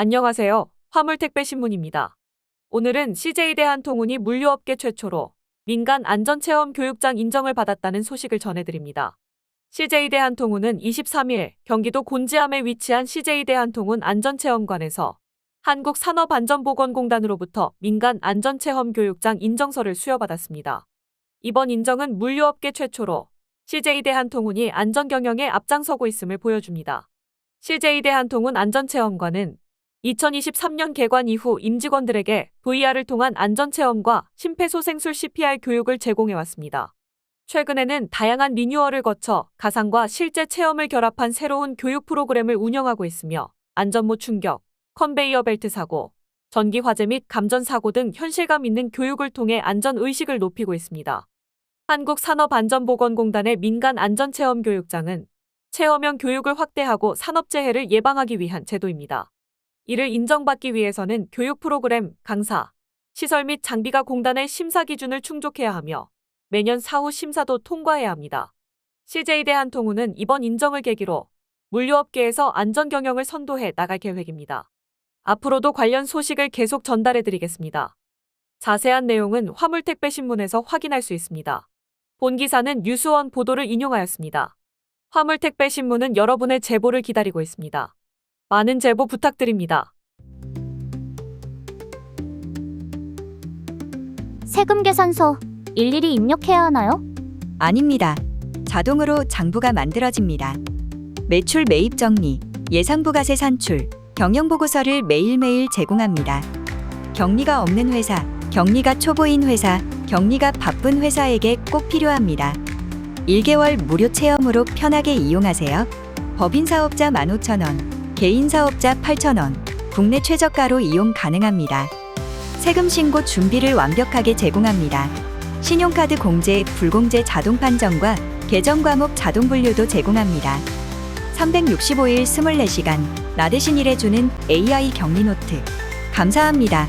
안녕하세요. 화물택배신문입니다. 오늘은 CJ 대한통운이 물류업계 최초로 민간 안전체험 교육장 인정을 받았다는 소식을 전해드립니다. CJ 대한통운은 23일 경기도 곤지암에 위치한 CJ 대한통운 안전체험관에서 한국산업안전보건공단으로부터 민간 안전체험 교육장 인정서를 수여받았습니다. 이번 인정은 물류업계 최초로 CJ 대한통운이 안전경영에 앞장서고 있음을 보여줍니다. CJ 대한통운 안전체험관은 2023년 개관 이후 임직원들에게 VR을 통한 안전체험과 심폐소생술 CPR 교육을 제공해왔습니다. 최근에는 다양한 리뉴얼을 거쳐 가상과 실제 체험을 결합한 새로운 교육 프로그램을 운영하고 있으며 안전모 충격, 컨베이어 벨트 사고, 전기 화재 및 감전 사고 등 현실감 있는 교육을 통해 안전 의식을 높이고 있습니다. 한국산업안전보건공단의 민간 안전체험 교육장은 체험형 교육을 확대하고 산업재해를 예방하기 위한 제도입니다. 이를 인정받기 위해서는 교육 프로그램, 강사, 시설 및 장비가 공단의 심사 기준을 충족해야 하며 매년 사후 심사도 통과해야 합니다. CJ 대한통운은 이번 인정을 계기로 물류업계에서 안전 경영을 선도해 나갈 계획입니다. 앞으로도 관련 소식을 계속 전달해 드리겠습니다. 자세한 내용은 화물택배 신문에서 확인할 수 있습니다. 본 기사는 뉴스원 보도를 인용하였습니다. 화물택배 신문은 여러분의 제보를 기다리고 있습니다. 많은 제보 부탁드립니다. 세금 계산서 일일이 입력해야 하나요? 아닙니다. 자동으로 장부가 만들어집니다. 매출 매입 정리, 예상 부가세 산출, 경영 보고서를 매일매일 제공합니다. 격리가 없는 회사, 격리가 초보인 회사, 격리가 바쁜 회사에게 꼭 필요합니다. 1개월 무료 체험으로 편하게 이용하세요. 법인 사업자 15,000원, 개인 사업자 8,000원, 국내 최저가로 이용 가능합니다. 세금 신고 준비를 완벽하게 제공합니다. 신용카드 공제, 불공제 자동 판정과 계정 과목 자동 분류도 제공합니다. 365일 24시간 나 대신 일해주는 AI 격리 노트. 감사합니다.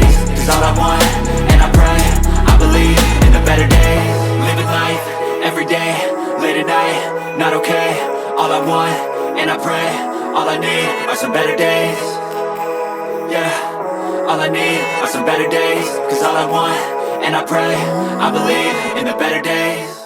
All I need are some better days. Cause all I want, and I pray, I believe in the better days.